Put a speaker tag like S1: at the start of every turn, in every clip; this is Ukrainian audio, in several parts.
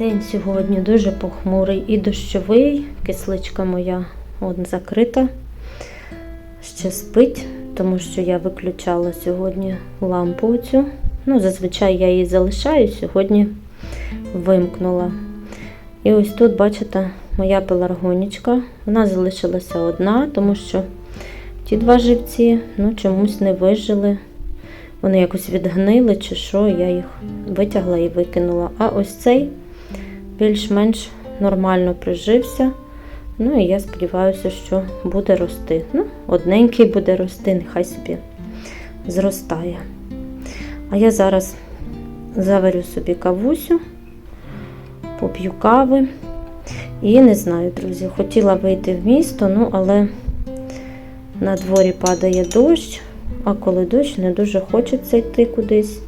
S1: День сьогодні дуже похмурий і дощовий. Кисличка моя от закрита. Ще спить, тому що я виключала сьогодні лампу цю. Ну, зазвичай я її залишаю, сьогодні вимкнула. І ось тут, бачите, моя пеларгонічка. Вона залишилася одна, тому що ті два живці ну, чомусь не вижили. Вони якось відгнили чи що, я їх витягла і викинула. А ось цей більш-менш нормально прижився. Ну і я сподіваюся, що буде рости. Ну, одненький буде рости, нехай собі зростає. А я зараз заварю собі кавусю, поп'ю кави. І не знаю, друзі, хотіла вийти в місто, ну але на дворі падає дощ, а коли дощ, не дуже хочеться йти кудись.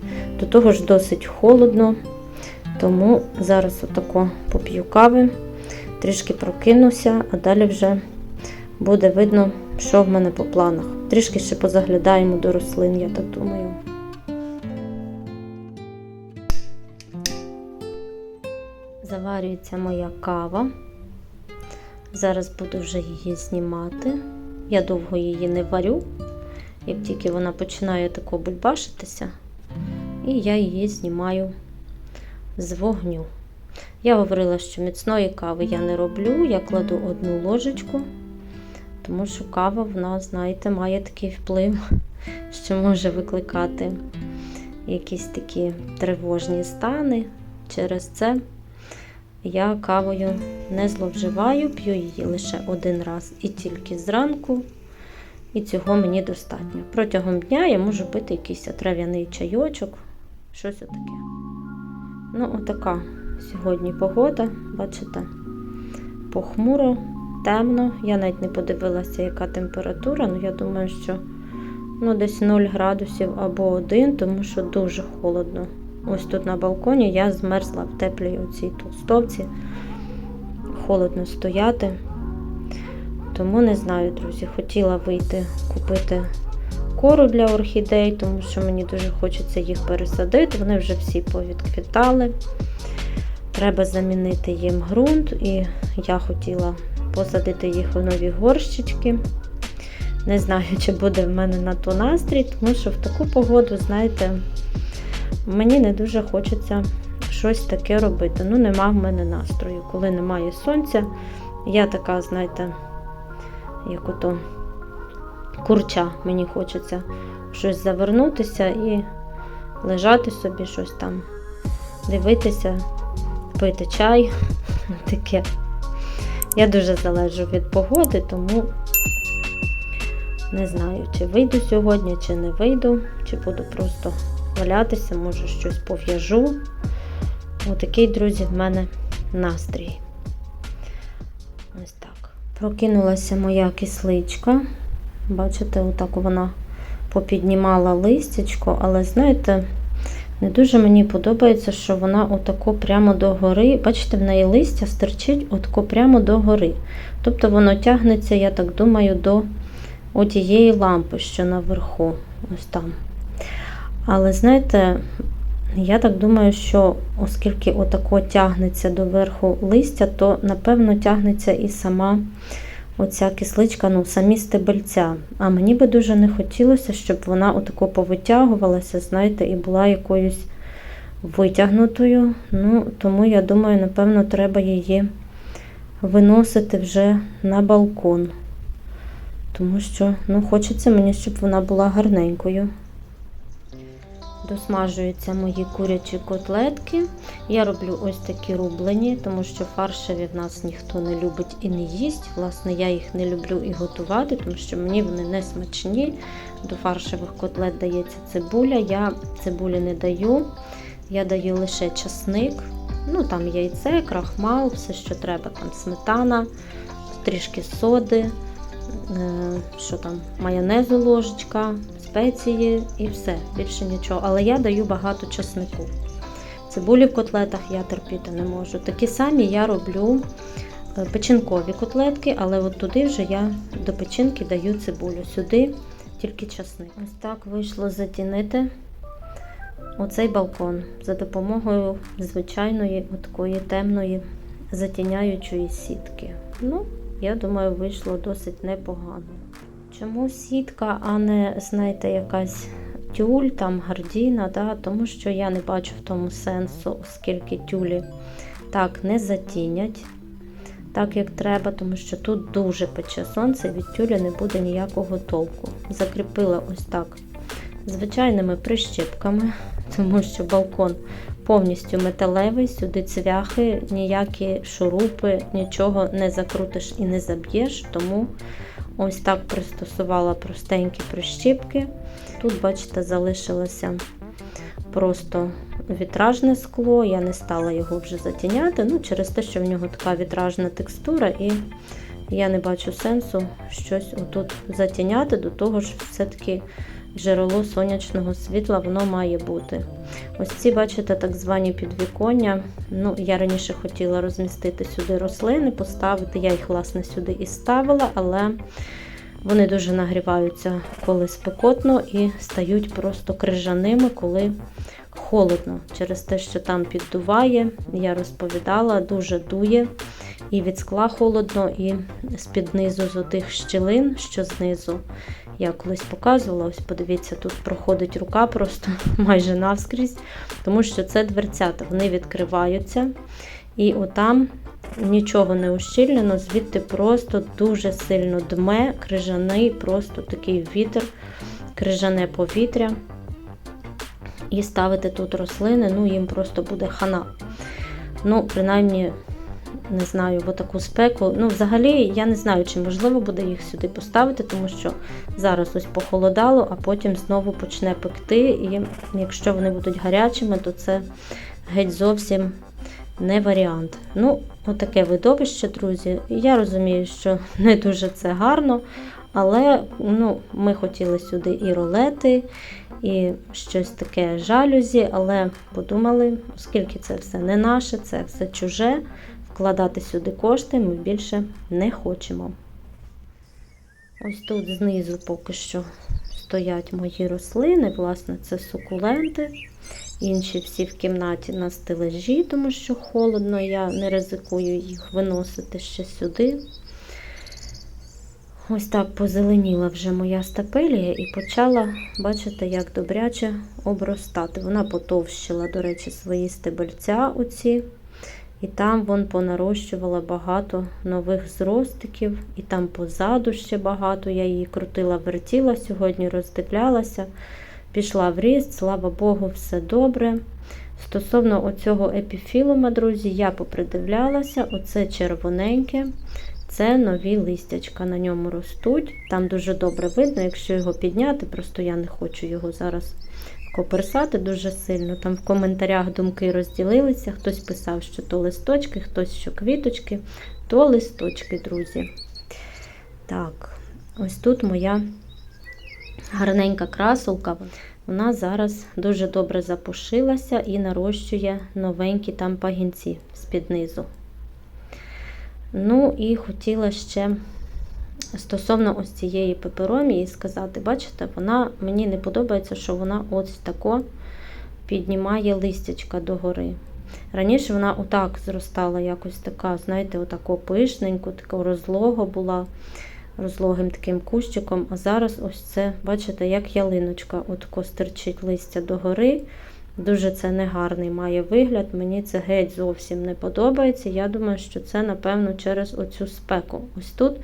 S1: До того ж досить холодно. Тому зараз отако поп'ю кави, трішки прокинуся, а далі вже буде видно, що в мене по планах. Трішки ще позаглядаємо до рослин, я так думаю. Заварюється моя кава. Зараз буду вже її знімати. Я довго її не варю, як тільки вона починає тако бульбашитися, і я її знімаю з вогню. Я говорила, що міцної кави я не роблю, я кладу одну ложечку, тому що кава в нас, знаєте, має такий вплив, що може викликати якісь такі тривожні стани. Через це я кавою не зловживаю, п'ю її лише один раз і тільки зранку. І цього мені достатньо. Протягом дня я можу пити якийсь трав'яний чайочок, щось таке. Ну, отака сьогодні погода, бачите, похмуро, темно. Я навіть не подивилася, яка температура, ну я думаю, що ну, десь 0 градусів або 1, тому що дуже холодно. Ось тут на балконі я змерзла в теплій оцій толстовці. Холодно стояти. Тому не знаю, друзі, хотіла вийти купити кору для орхідей, тому що мені дуже хочеться їх пересадити. Вони вже всі повідквітали. Треба замінити їм ґрунт, і я хотіла посадити їх у нові горщички. Не знаю, чи буде в мене на то настрій, тому що в таку погоду, знаєте, мені не дуже хочеться щось таке робити. Ну, нема в мене настрою. Коли немає сонця, я така, знаєте, як ото курча, мені хочеться щось завернутися і лежати собі, щось там, дивитися, пити чай. Таке. Я дуже залежу від погоди, тому не знаю, чи вийду сьогодні, чи не вийду, чи буду просто валятися, може щось пов'яжу. Отакий, друзі, в мене настрій. Ось так. Прокинулася моя кисличка. Бачите, отак вона попіднімала листячко, але, знаєте, не дуже мені подобається, що вона отако прямо до гори. Бачите, в неї листя стирчить отако прямо до гори. Тобто воно тягнеться, я так думаю, до отієї лампи, що наверху. Ось там. Але, знаєте, я так думаю, що оскільки отако тягнеться до верху листя, то, напевно, тягнеться і сама оця кисличка, ну, самі стебельця. А мені би дуже не хотілося, щоб вона отако повитягувалася, знаєте, і була якоюсь витягнутою. Ну, Тому, я думаю, напевно, треба її виносити вже на балкон. Тому що ну, хочеться мені, щоб вона була гарненькою. Досмажуються мої курячі котлетки. Я роблю ось такі рублені, тому що фаршеві в нас ніхто не любить і не їсть. Власне, я їх не люблю і готувати, тому що мені вони не смачні. До фаршевих котлет дається цибуля. Я цибулі не даю. Я даю лише часник, ну там яйце, крахмал, все, що треба, там сметана, трішки соди, що там, майонезу ложечка, спеції і все, більше нічого. Але я даю багато часнику. Цибулі в котлетах я терпіти не можу. Такі самі я роблю печінкові котлетки, але от туди вже я до печінки даю цибулю. Сюди тільки часник. Ось так вийшло затінити оцей балкон за допомогою звичайної такої темної затіняючої сітки. Ну, я думаю, вийшло досить непогано. Чому сітка, а не, знаєте, якась тюль, там гардіна, да? тому що я не бачу в тому сенсу, оскільки тюлі так не затінять, так як треба, тому що тут дуже пече сонце, від тюлі не буде ніякого толку. Закріпила ось так звичайними прищепками, тому що балкон повністю металевий, сюди цвяхи, ніякі шурупи, нічого не закрутиш і не заб'єш, тому ось так пристосувала простенькі прищіпки. Тут, бачите, залишилося просто вітражне скло, я не стала його вже затіняти, ну, через те, що в нього така вітражна текстура, і я не бачу сенсу щось отут затіняти, до того ж, все-таки джерело сонячного світла воно має бути. Ось ці, бачите, так звані підвіконня. Ну, Я раніше хотіла розмістити сюди рослини, поставити. Я їх, власне, сюди і ставила, але вони дуже нагріваються, коли спекотно, і стають просто крижаними, коли холодно. Через те, що там піддуває, я розповідала, дуже дує. І від скла холодно, і з-під низу з отих щілин, що знизу. Я колись показувала, ось подивіться, тут проходить рука просто майже навскрізь, тому що це дверцята, вони відкриваються. І отам нічого не ущільнено, звідти просто дуже сильно дме, крижаний, просто такий вітер, крижане повітря. І ставити тут рослини, ну їм просто буде хана. Ну, принаймні, не знаю, в таку спеку. Ну, взагалі, я не знаю, чи можливо буде їх сюди поставити, тому що зараз ось похолодало, а потім знову почне пекти. І якщо вони будуть гарячими, то це геть зовсім не варіант. Ну, отаке видовище, друзі. Я розумію, що не дуже це гарно, але ну, ми хотіли сюди і ролети, і щось таке жалюзі, але подумали, оскільки це все не наше, це все чуже, вкладати сюди кошти ми більше не хочемо. Ось тут знизу поки що стоять мої рослини, власне, це сукуленти. Інші всі в кімнаті на стележі, тому що холодно, я не ризикую їх виносити ще сюди. Ось так позеленіла вже моя стапелія і почала, бачите, як добряче обростати. Вона потовщила, до речі, свої стебельця оці. І там вон понарощувала багато нових зростиків, і там позаду ще багато. Я її крутила, вертіла, сьогодні роздивлялася, пішла в ріст, слава Богу, все добре. Стосовно оцього епіфілума, друзі, я попридивлялася, оце червоненьке. Це нові листячка на ньому ростуть. Там дуже добре видно, якщо його підняти, просто я не хочу його зараз коперсати дуже сильно. Там в коментарях думки розділилися. Хтось писав, що то листочки, хтось що квіточки, то листочки, друзі. Так, ось тут моя гарненька красулка. Вона зараз дуже добре запушилася і нарощує новенькі там пагінці з-під низу. Ну, і хотіла ще стосовно ось цієї пеперомії сказати, бачите, вона мені не подобається, що вона ось тако піднімає листячка догори. Раніше вона отак зростала, якось така, знаєте, отако пишненько, така розлога була розлогим таким кущиком. А зараз ось це, бачите, як ялиночка, отако стирчить листя догори. Дуже це негарний має вигляд. Мені це геть зовсім не подобається. Я думаю, що це, напевно, через оцю спеку. Ось тут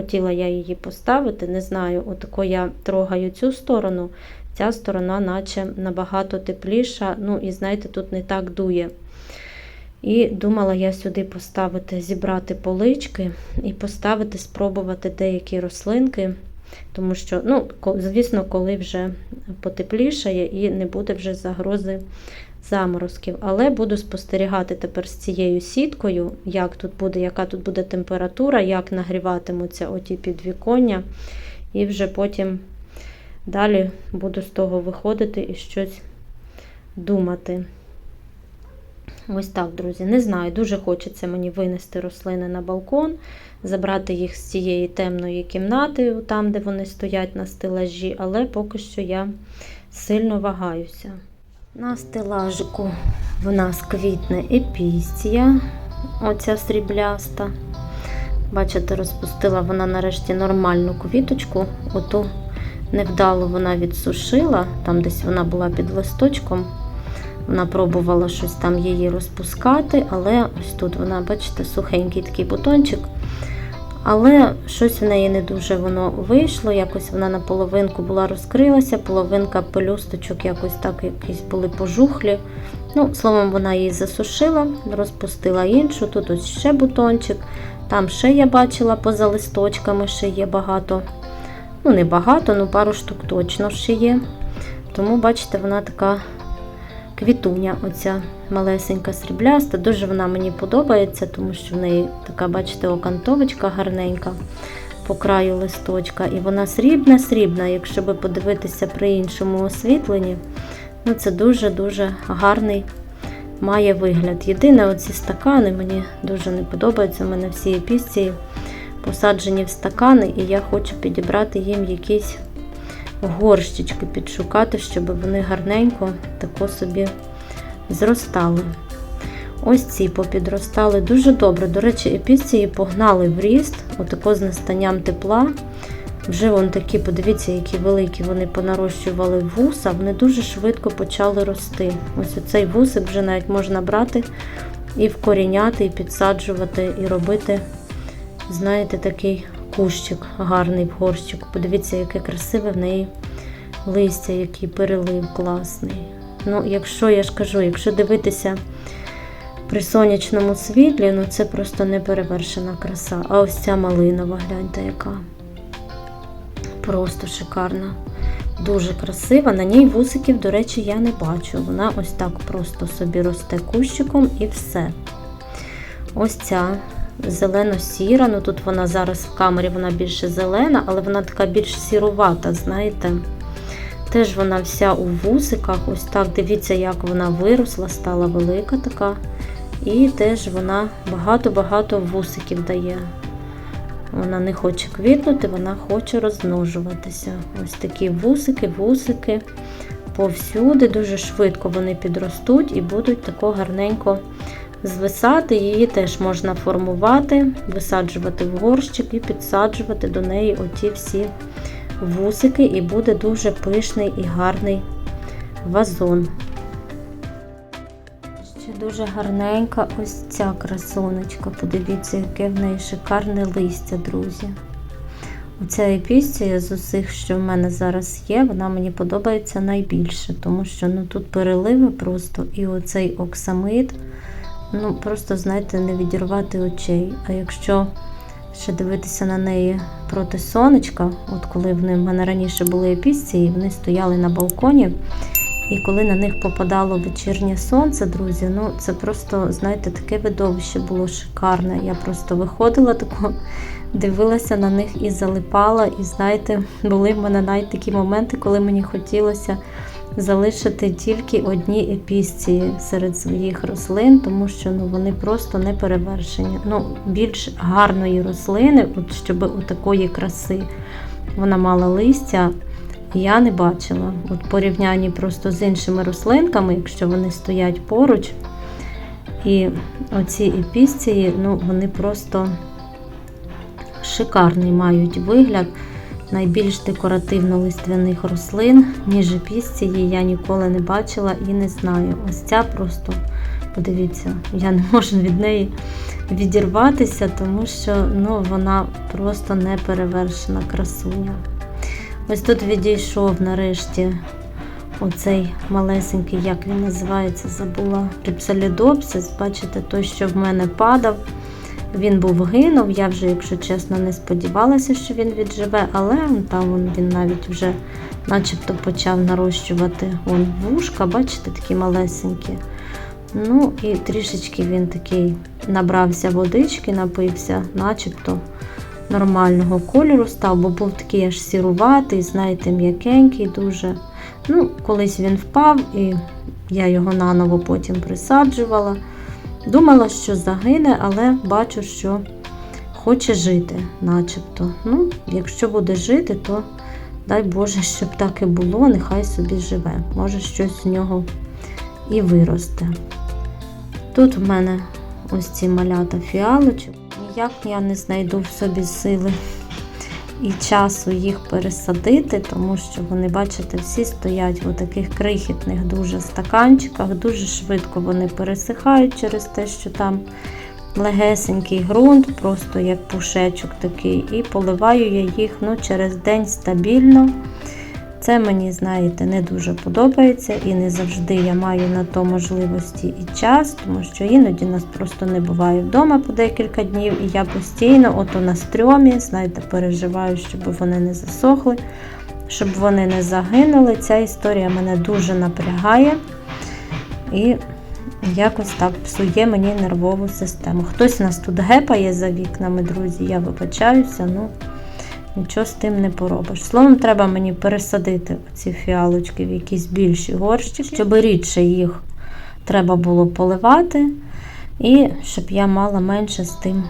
S1: хотіла я її поставити. Не знаю, отако я трогаю цю сторону, ця сторона, наче набагато тепліша. Ну, і знаєте, тут не так дує. І думала я сюди поставити, зібрати полички і поставити, спробувати деякі рослинки. Тому що, ну, звісно, коли вже потеплішає і не буде вже загрози заморозків. Але буду спостерігати тепер з цією сіткою, як тут буде, яка тут буде температура, як нагріватимуться оті підвіконня. І вже потім далі буду з того виходити і щось думати. Ось так, друзі. Не знаю, дуже хочеться мені винести рослини на балкон, забрати їх з цієї темної кімнати, там, де вони стоять на стелажі, але поки що я сильно вагаюся. На стелажику в нас квітне епістія, оця срібляста. Бачите, розпустила вона нарешті нормальну квіточку. Оту невдало вона відсушила, там десь вона була під листочком. Вона пробувала щось там її розпускати, але ось тут вона, бачите, сухенький такий бутончик. Але щось в неї не дуже воно вийшло. Якось вона наполовинку була розкрилася, половинка пелюсточок якось так якісь були пожухлі. Ну, словом, вона її засушила, розпустила іншу. Тут ось ще бутончик. Там ще я бачила поза листочками, ще є багато. Ну, не багато, ну пару штук точно ще є. Тому, бачите, вона така квітуня, оця малесенька срібляста. Дуже вона мені подобається, тому що в неї така, бачите, окантовочка гарненька по краю листочка. І вона срібна-срібна, якщо би подивитися при іншому освітленні, ну це дуже-дуже гарний має вигляд. Єдине, оці стакани мені дуже не подобаються. У мене всі епісції посаджені в стакани, і я хочу підібрати їм якісь горщички підшукати, щоб вони гарненько тако собі зростали. Ось ці попідростали дуже добре. До речі, епісції погнали в ріст, отако з настанням тепла. Вже вон такі, подивіться, які великі вони понарощували вуса, вони дуже швидко почали рости. Ось оцей вусик вже навіть можна брати і вкоріняти, і підсаджувати, і робити, знаєте, такий кущик гарний в горщику. Подивіться, яке красиве в неї листя, який перелив класний. Ну, якщо я ж кажу, якщо дивитися при сонячному світлі, ну це просто неперевершена краса. А ось ця малинова, гляньте, яка. Просто шикарна. Дуже красива. На ній вусиків, до речі, я не бачу. Вона ось так просто собі росте кущиком і все. Ось ця зелено-сіра. Ну тут вона зараз в камері вона більше зелена, але вона така більш сірувата, знаєте. Теж вона вся у вусиках. Ось так, дивіться, як вона виросла, стала велика така. І теж вона багато-багато вусиків дає. Вона не хоче квітнути, вона хоче розмножуватися. Ось такі вусики, вусики повсюди, дуже швидко вони підростуть і будуть тако гарненько звисати. Її теж можна формувати, висаджувати в горщик і підсаджувати до неї оті всі вусики, і буде дуже пишний і гарний вазон. Ще дуже гарненька ось ця красунечка. Подивіться, яке в неї шикарне листя, друзі. Оця епісція з усіх, що в мене зараз є, вона мені подобається найбільше, тому що ну, тут переливи просто і оцей оксамит, ну просто, знаєте, не відірвати очей. А якщо ще дивитися на неї проти сонечка, от коли в мене раніше були епісції, вони стояли на балконі. І коли на них попадало вечірнє сонце, друзі, ну це просто, знаєте, таке видовище було шикарне. Я просто виходила тако, дивилася на них і залипала. І знаєте, були в мене навіть такі моменти, коли мені хотілося залишити тільки одні епісції серед своїх рослин, тому що ну, вони просто не перевершені. Ну, більш гарної рослини, от щоб у такої краси вона мала листя. Я не бачила. От порівнянні просто з іншими рослинками, якщо вони стоять поруч. І оці епісції, ну, вони просто шикарний мають вигляд. Найбільш декоративно-листвяних рослин, ніж епісції, я ніколи не бачила і не знаю. Ось ця просто, подивіться, я не можу від неї відірватися, тому що ну, вона просто не перевершена красуня. Ось тут відійшов нарешті оцей малесенький, як він називається, забула ріпсолідопсис. Бачите, той, що в мене падав. Він був гинув. Я вже, якщо чесно, не сподівалася, що він відживе, але там він навіть вже начебто почав нарощувати вон вушка, бачите, такі малесенькі. Ну і трішечки він такий набрався водички, напився, начебто нормального кольору став, бо був такий аж сіруватий, знаєте, м'якенький дуже. Ну, Колись він впав, і я його наново потім присаджувала. Думала, що загине, але бачу, що хоче жити, начебто. Ну, Якщо буде жити, то дай Боже, щоб так і було, нехай собі живе. Може, щось з нього і виросте. Тут в мене ось ці малята фіалочок. Ніяк я не знайду в собі сили і часу їх пересадити, тому що вони, бачите, всі стоять в таких крихітних дуже стаканчиках. Дуже швидко вони пересихають через те, що там легесенький ґрунт, просто як пушечок такий. І поливаю я їх ну, через день стабільно. Це мені, знаєте, не дуже подобається і не завжди я маю на то можливості і час, тому що іноді нас просто не буває вдома по декілька днів, і я постійно ото на стрьомі, знаєте, переживаю, щоб вони не засохли, щоб вони не загинули. Ця історія мене дуже напрягає і якось так псує мені нервову систему. Хтось нас тут гепає за вікнами, друзі, я вибачаюся, ну нічого з тим не поробиш. Словом, треба мені пересадити ці фіалочки в якісь більші горщики, щоб рідше їх треба було поливати, і щоб я мала менше з тим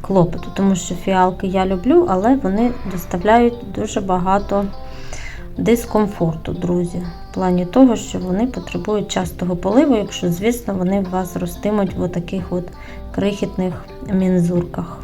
S1: клопоту. Тому що фіалки я люблю, але вони доставляють дуже багато дискомфорту, друзі. В плані того, що вони потребують частого поливу, якщо, звісно, вони у вас ростимуть в таких от крихітних мінзурках.